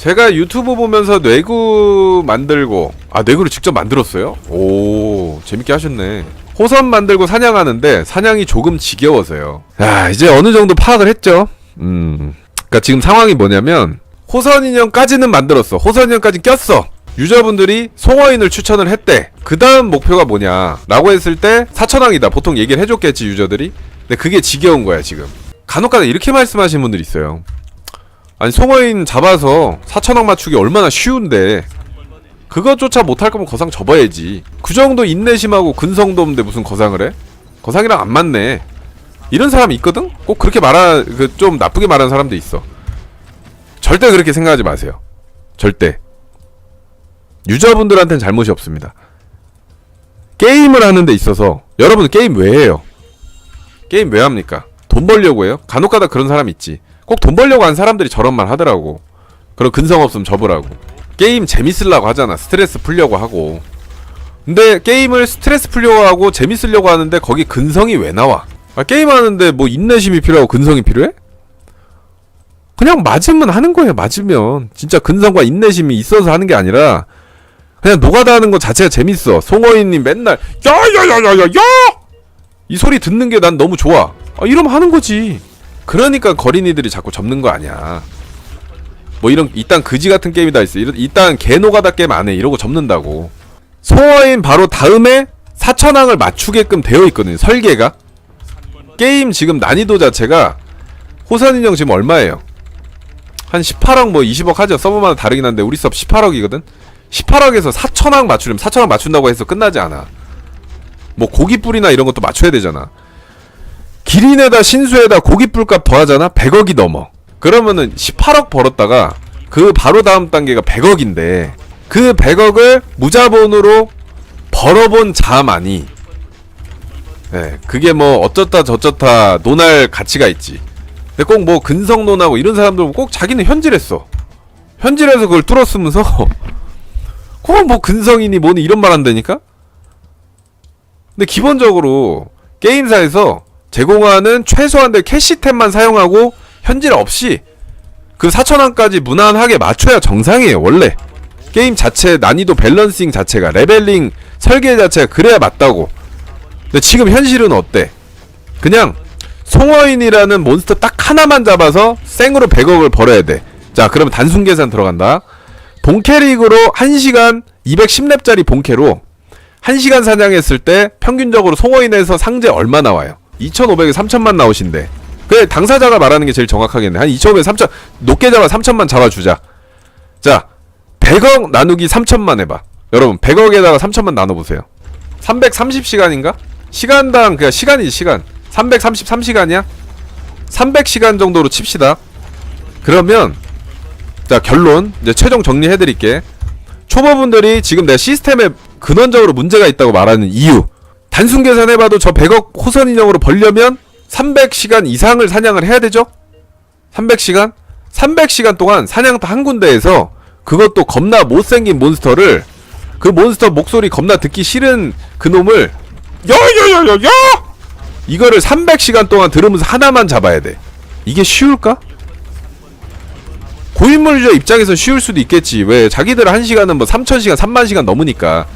제가 유튜브 보면서 뇌구 만들고 아 뇌구를 직접 만들었어요? 오 재밌게 하셨네. 호선 만들고 사냥하는데 사냥이 조금 지겨워서요. 야 이제 어느 정도 파악을 했죠. 음, 그러니까 지금 상황이 뭐냐면 호선 인형까지는 만들었어. 호선 인형까지 꼈어. 유저분들이 송어인을 추천을 했대. 그 다음 목표가 뭐냐? 라고 했을 때 사천왕이다. 보통 얘기를 해줬겠지, 유저들이. 근데 그게 지겨운 거야, 지금. 간혹가다 이렇게 말씀하시는 분들이 있어요. 아니, 송어인 잡아서 사천왕 맞추기 얼마나 쉬운데. 그것조차 못할 거면 거상 접어야지. 그 정도 인내심하고 근성도 없는데 무슨 거상을 해? 거상이랑 안 맞네. 이런 사람이 있거든? 꼭 그렇게 말하, 그, 좀 나쁘게 말하는 사람도 있어. 절대 그렇게 생각하지 마세요. 절대. 유저분들한테는 잘못이 없습니다. 게임을 하는 데 있어서 여러분 게임 왜 해요? 게임 왜 합니까? 돈 벌려고 해요? 간혹가다 그런 사람 있지. 꼭 돈 벌려고 하는 사람들이 저런 말 하더라고. 그런 근성 없으면 접으라고. 게임 재밌으려고 하잖아. 스트레스 풀려고 하고. 근데 게임을 스트레스 풀려고 하고 재밌으려고 하는데 거기 근성이 왜 나와? 아, 게임 하는데 뭐 인내심이 필요하고 근성이 필요해? 그냥 맞으면 하는 거예요. 맞으면 진짜 근성과 인내심이 있어서 하는 게 아니라 그냥 노가다 하는 것 자체가 재밌어. 송어인님 맨날 야야야야야야 이 소리 듣는 게 난 너무 좋아. 아, 이러면 하는 거지. 그러니까 거린이들이 자꾸 접는 거 아니야. 뭐 이런 이딴 그지 같은 게임이 다 있어. 이런 이딴 개노가다 게임 안 해. 이러고 접는다고. 송어인 바로 다음에 사천왕을 맞추게끔 되어 있거든요. 설계가. 게임 지금 난이도 자체가 호선 인형 지금 얼마예요? 한 18억 뭐 20억 하죠. 서버마다 다르긴 한데 우리 서버 18억이거든. 18억에서 4천억 맞추려면 4천억 맞춘다고 해서 끝나지 않아. 뭐 고깃불이나 이런 것도 맞춰야 되잖아. 기린에다 신수에다 고깃불값 더하잖아. 100억이 넘어. 그러면은 18억 벌었다가 그 바로 다음 단계가 100억인데 그 100억을 무자본으로 벌어본 자만이 예, 그게 뭐 어쩌다 저쩌다 논할 가치가 있지. 근데 꼭 뭐 근성론하고 이런 사람들 꼭 자기는 현질했어. 현질해서 그걸 뚫었으면서 꼭뭐 근성이니 뭐니 이런 말 한다니까? 근데 기본적으로 게임사에서 제공하는 최소한의 캐시템만 사용하고 현질 없이 그 4천원까지 무난하게 맞춰야 정상이에요 원래 게임 자체 난이도 밸런싱 자체가 레벨링 설계 자체가 그래야 맞다고 근데 지금 현실은 어때? 그냥 송어인이라는 몬스터 딱 하나만 잡아서 생으로 100억을 벌어야 돼. 자, 그러면 단순 계산 들어간다. 본캐릭으로 1시간 210렙짜리 본캐로 1시간 사냥했을 때 평균적으로 송어인에서 상제 얼마 나와요? 2,500에 3,000만 나오신대. 그래, 당사자가 말하는 게 제일 정확하겠네. 한 2,500에 3,000, 높게 잡아 3,000만 잡아주자. 자, 100억 나누기 3,000만 해봐. 여러분, 100억에다가 3,000만 나눠보세요. 330시간인가? 시간당, 그냥 시간이지, 시간. 333시간이야? 300시간 정도로 칩시다. 그러면 자 결론 이제 최종 정리해 드릴게. 초보분들이 지금 내 시스템에 근원적으로 문제가 있다고 말하는 이유. 단순 계산해봐도 저 100억 호선 인형으로 벌려면 300시간 이상을 사냥을 해야 되죠? 300시간? 300시간 동안 사냥터 한 군데에서 그것도 겁나 못생긴 몬스터를 그 몬스터 목소리 겁나 듣기 싫은 그 놈을 야야야야야 이거를 300시간 동안 들으면서 하나만 잡아야 돼. 이게 쉬울까? 고인물 유저 입장에서 쉬울 수도 있겠지. 왜 자기들 한 시간은 뭐 3,000시간, 3만 시간 넘으니까.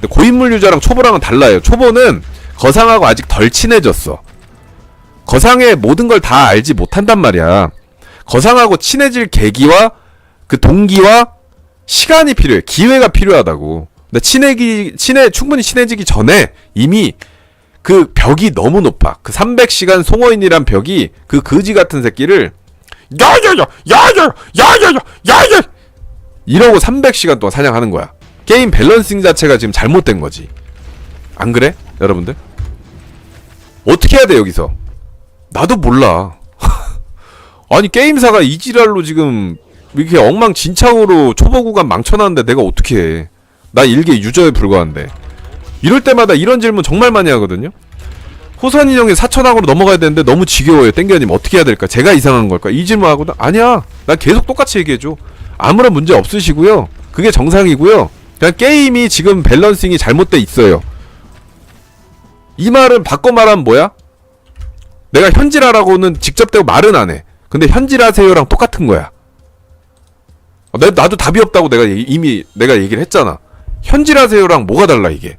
근데 고인물 유저랑 초보랑은 달라요. 초보는 거상하고 아직 덜 친해졌어. 거상의 모든 걸 다 알지 못한단 말이야. 거상하고 친해질 계기와 그 동기와 시간이 필요해. 기회가 필요하다고. 근데 친해기 친해 충분히 친해지기 전에 이미 그 벽이 너무 높아. 그 300시간 송어인이란 벽이 그 거지 같은 새끼를 야야야 야야 야 야야 야야 이러고 300시간 동안 사냥하는 거야. 게임 밸런싱 자체가 지금 잘못된 거지. 안 그래? 여러분들? 어떻게 해야 돼 여기서? 나도 몰라. 아니 게임사가 이 지랄로 지금 이렇게 엉망진창으로 초보 구간 망쳐놨는데 내가 어떻게 해? 나 일개 유저에 불과한데. 이럴 때마다 이런 질문 정말 많이 하거든요. 호선 인형이 사천왕으로 넘어가야 되는데 너무 지겨워요. 땡겨님 어떻게 해야 될까? 제가 이상한 걸까? 이 질문 하거든. 아니야. 나 계속 똑같이 얘기해줘. 아무런 문제 없으시고요. 그게 정상이고요. 그냥 게임이 지금 밸런싱이 잘못돼 있어요. 이 말은 바꿔 말하면 뭐야? 내가 현질하라고는 직접 대고 말은 안 해. 근데 현질하세요랑 똑같은 거야. 어, 내, 나도 답이 없다고 내가 얘기- 이미 내가 얘기를 했잖아. 현질하세요랑 뭐가 달라 이게.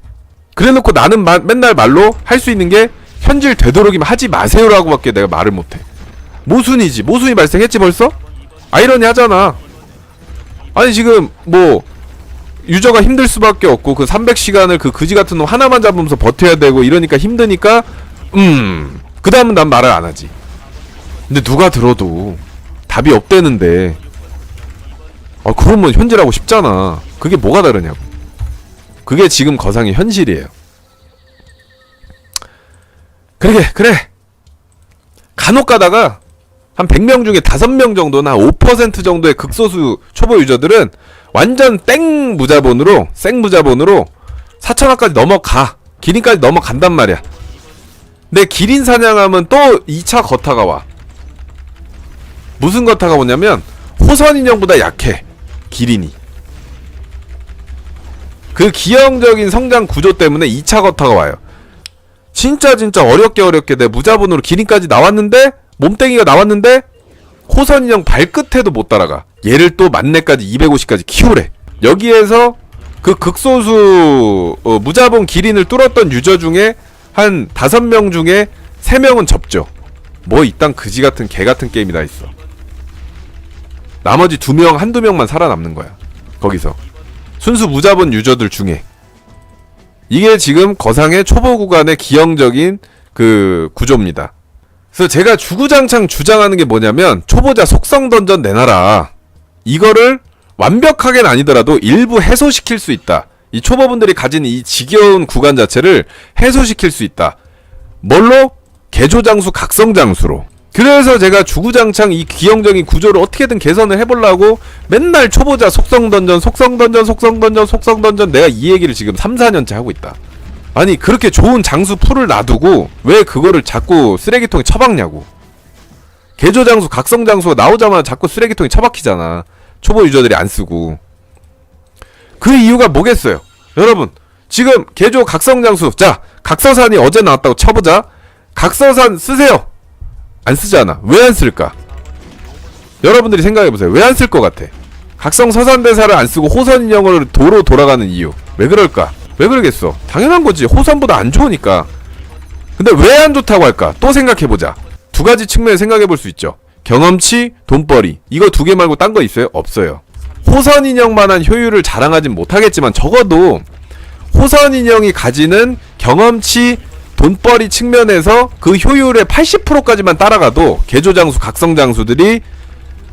그래놓고 나는 마- 맨날 말로 할 수 있는 게 현질 되도록이면 하지 마세요라고밖에 내가 말을 못해. 모순이지. 모순이 발생했지 벌써? 아이러니 하잖아. 아니 지금 뭐 유저가 힘들 수밖에 없고 그 300시간을 그 그지 같은 놈 하나만 잡으면서 버텨야 되고 이러니까 힘드니까 음 그다음은 난 말을 안 하지. 근데 누가 들어도 답이 없대는데 아 그러면 현질하고 싶잖아. 그게 뭐가 다르냐고. 그게 지금 거상의 현실이에요. 그래 그래 간혹 가다가 한 100명 중에 5명 정도나 5% 정도의 극소수 초보 유저들은 완전 땡 무자본으로 생 무자본으로 4천원까지 넘어가. 기린까지 넘어간단 말이야. 근데 기린 사냥하면 또 2차 거타가 와. 무슨 거타가 오냐면 호선 인형보다 약해 기린이. 그 기형적인 성장 구조 때문에 2차 거타가 와요. 진짜 진짜 어렵게 어렵게 내 무자본으로 기린까지 나왔는데 몸땡이가 나왔는데 호선 인형 발끝에도 못 따라가. 얘를 또 만렙까지 250까지 키우래. 여기에서 그 극소수 어, 무자본 기린을 뚫었던 유저 중에 한 다섯 명 중에 세 명은 접죠. 뭐 이딴 그지 같은 개 같은 게임이 다 있어. 나머지 두명 한두 명만 살아남는 거야. 거기서. 순수 무자본 유저들 중에. 이게 지금 거상의 초보 구간의 기형적인 그 구조입니다. 그래서 제가 주구장창 주장하는 게 뭐냐면 초보자 속성 던전 내놔라. 이거를 완벽하게는 아니더라도 일부 해소시킬 수 있다. 이 초보분들이 가진 이 지겨운 구간 자체를 해소시킬 수 있다. 뭘로? 개조장수 각성장수로. 그래서 제가 주구장창 이 기형적인 구조를 어떻게든 개선을 해보려고 맨날 초보자 속성 던전, 속성 던전, 속성 던전, 속성 던전 내가 이 얘기를 지금 3, 4년째 하고 있다. 아니 그렇게 좋은 장수 풀을 놔두고 왜 그거를 자꾸 쓰레기통에 처박냐고. 개조 장수, 각성 장수가 나오자마자 자꾸 쓰레기통에 처박히잖아. 초보 유저들이 안 쓰고. 그 이유가 뭐겠어요? 여러분, 지금 개조 각성 장수, 자, 각서산이 어제 나왔다고 쳐보자. 각서산 쓰세요. 안 쓰잖아. 왜 안 쓸까? 여러분들이 생각해보세요. 왜 안 쓸 것 같아? 각성 서산대사를 안 쓰고 호선 인형으로 도로 돌아가는 이유. 왜 그럴까? 왜 그러겠어? 당연한 거지. 호선보다 안 좋으니까. 근데 왜 안 좋다고 할까? 또 생각해보자. 두 가지 측면을 생각해볼 수 있죠. 경험치, 돈벌이. 이거 두 개 말고 딴 거 있어요? 없어요. 호선 인형만한 효율을 자랑하진 못하겠지만 적어도 호선 인형이 가지는 경험치, 돈벌이 측면에서 그 효율의 80%까지만 따라가도 개조장수, 각성장수들이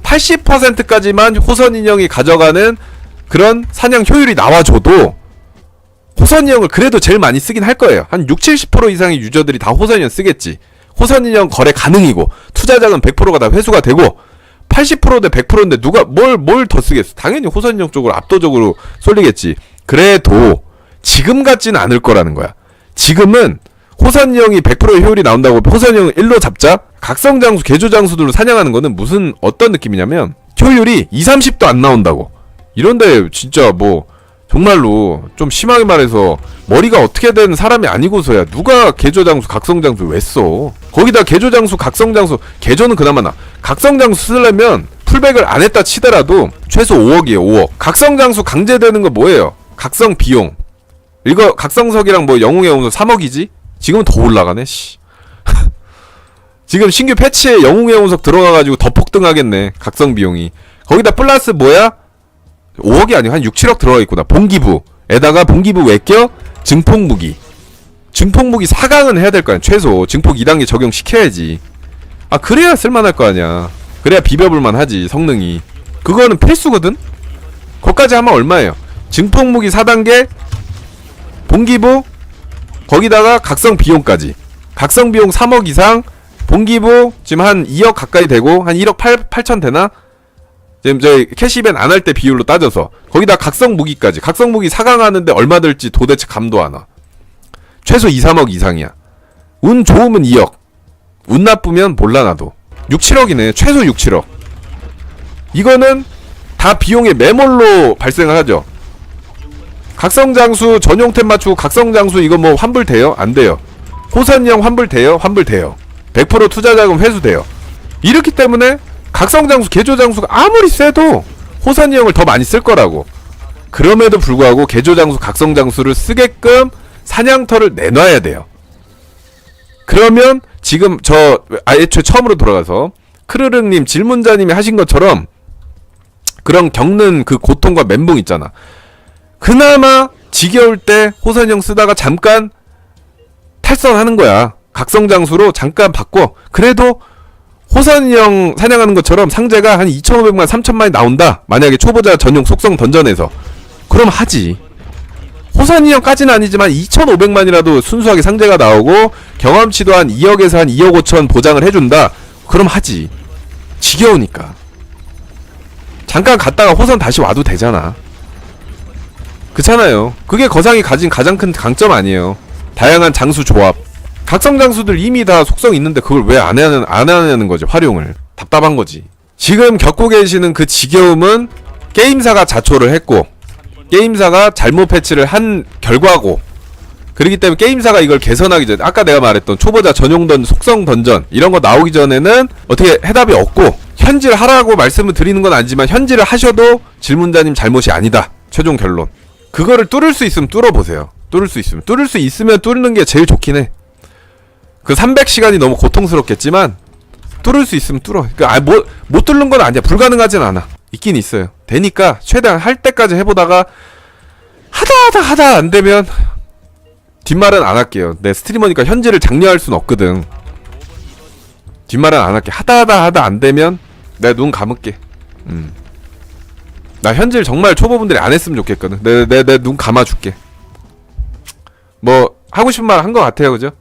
80%까지만 호선 인형이 가져가는 그런 사냥 효율이 나와줘도 호선 인형을 그래도 제일 많이 쓰긴 할 거예요. 한 6, 70% 이상의 유저들이 다 호선 인형 쓰겠지. 호선 인형 거래 가능이고 투자자금 100%가 다 회수가 되고 80%대 100%인데 누가 뭘 뭘 더 쓰겠어? 당연히 호선 인형 쪽으로 압도적으로 쏠리겠지. 그래도 지금 같지는 않을 거라는 거야. 지금은 호선 인형이 100%의 효율이 나온다고 호선 인형 1로 잡자. 각성 장수, 개조 장수들로 사냥하는 거는 무슨 어떤 느낌이냐면 효율이 2, 30도 안 나온다고. 이런데 진짜 뭐 정말로 좀 심하게 말해서 머리가 어떻게 된 사람이 아니고서야 누가 개조 장수 각성 장수 왜 써? 거기다 개조 장수 각성 장수 개조는 그나마 나 각성 장수 쓰려면 풀백을 안 했다 치더라도 최소 5억이에요 5억 각성 장수 강제되는 거 뭐예요? 각성 비용 이거 각성석이랑 뭐 영웅의 영웅석 3억이지? 지금은 더 올라가네 씨 지금 신규 패치에 영웅의 영웅석 들어가가지고 더 폭등하겠네 각성 비용이 거기다 플러스 뭐야? 5억이 아니고 한 6, 7억 들어가 있구나. 봉기부에다가 봉기부 외껴 증폭 무기. 증폭 무기 4강은 해야 될 거 아니야. 최소 증폭 2단계 적용 시켜야지. 아 그래야 쓸만할 거 아니야. 그래야 비벼볼만 하지 성능이. 그거는 필수거든. 거기까지 하면 얼마예요? 증폭 무기 4단계 봉기부 거기다가 각성 비용까지. 각성 비용 3억 이상 봉기부 지금 한 2억 가까이 되고 한 1억 8, 8천 되나? 지금 저희 캐시밴 안할 때 비율로 따져서 거기다 각성 무기까지 각성 무기 사강하는데 얼마 들지 도대체 감도 안 와. 최소 2, 3억 이상이야. 운 좋으면 2억. 운 나쁘면 몰라 나도. 6, 7억이네. 최소 6, 7억. 이거는 다 비용의 매몰로 발생을 하죠. 각성 장수 전용템 맞추고 각성 장수 이거 뭐 환불 돼요? 안 돼요. 호선형 환불 돼요? 환불 돼요. 100% 투자 자금 회수 돼요. 이렇기 때문에 각성장수, 개조장수가 아무리 세도 호선이 형을 더 많이 쓸 거라고. 그럼에도 불구하고 개조장수, 각성장수를 쓰게끔 사냥터를 내놔야 돼요. 그러면 지금 저 아, 애초에 처음으로 돌아가서 크르릉님 질문자님이 하신 것처럼 그런 겪는 그 고통과 멘붕 있잖아. 그나마 지겨울 때 호선형 쓰다가 잠깐 탈선하는 거야. 각성장수로 잠깐 바꿔. 그래도 호선형 사냥하는 것처럼 상자가 한 2,500만, 3,000만이 나온다. 만약에 초보자 전용 속성 던전에서. 그럼 하지. 호선이형까지는 아니지만 2,500만이라도 순수하게 상자가 나오고 경험치도 한 2억에서 한 2억 5천 보장을 해준다. 그럼 하지. 지겨우니까. 잠깐 갔다가 호선 다시 와도 되잖아. 그렇잖아요. 그게 거상이 가진 가장 큰 강점 아니에요. 다양한 장수 조합. 각성 장수들 이미 다 속성 있는데 그걸 왜 안 하는 안 하냐는 거지? 활용을. 답답한 거지. 지금 겪고 계시는 그 지겨움은 게임사가 자초를 했고 게임사가 잘못 패치를 한 결과고 그렇기 때문에 게임사가 이걸 개선하기 전에 아까 내가 말했던 초보자 전용 던 속성 던전 이런 거 나오기 전에는 어떻게 해답이 없고 현질 하라고 말씀을 드리는 건 아니지만 현질을 하셔도 질문자님 잘못이 아니다. 최종 결론. 그거를 뚫을 수 있으면 뚫어 보세요. 뚫을 수 있으면. 뚫을 수 있으면 뚫는 게 제일 좋긴 해 그 300시간이 너무 고통스럽겠지만 뚫을 수 있으면 뚫어 그러니까 아, 뭐, 못 뚫는 건 아니야 불가능하진 않아 있긴 있어요 되니까 최대한 할 때까지 해보다가 하다 하다 하다 안 되면 뒷말은 안 할게요. 내 스트리머니까 현질을 장려할 순 없거든. 뒷말은 안 할게. 하다 하다 하다 안 되면 내 눈 감을게. 음. 나 현질 정말 초보분들이 안 했으면 좋겠거든. 내 내 내 눈 감아줄게. 뭐 하고 싶은 말 한 것 같아요, 그죠?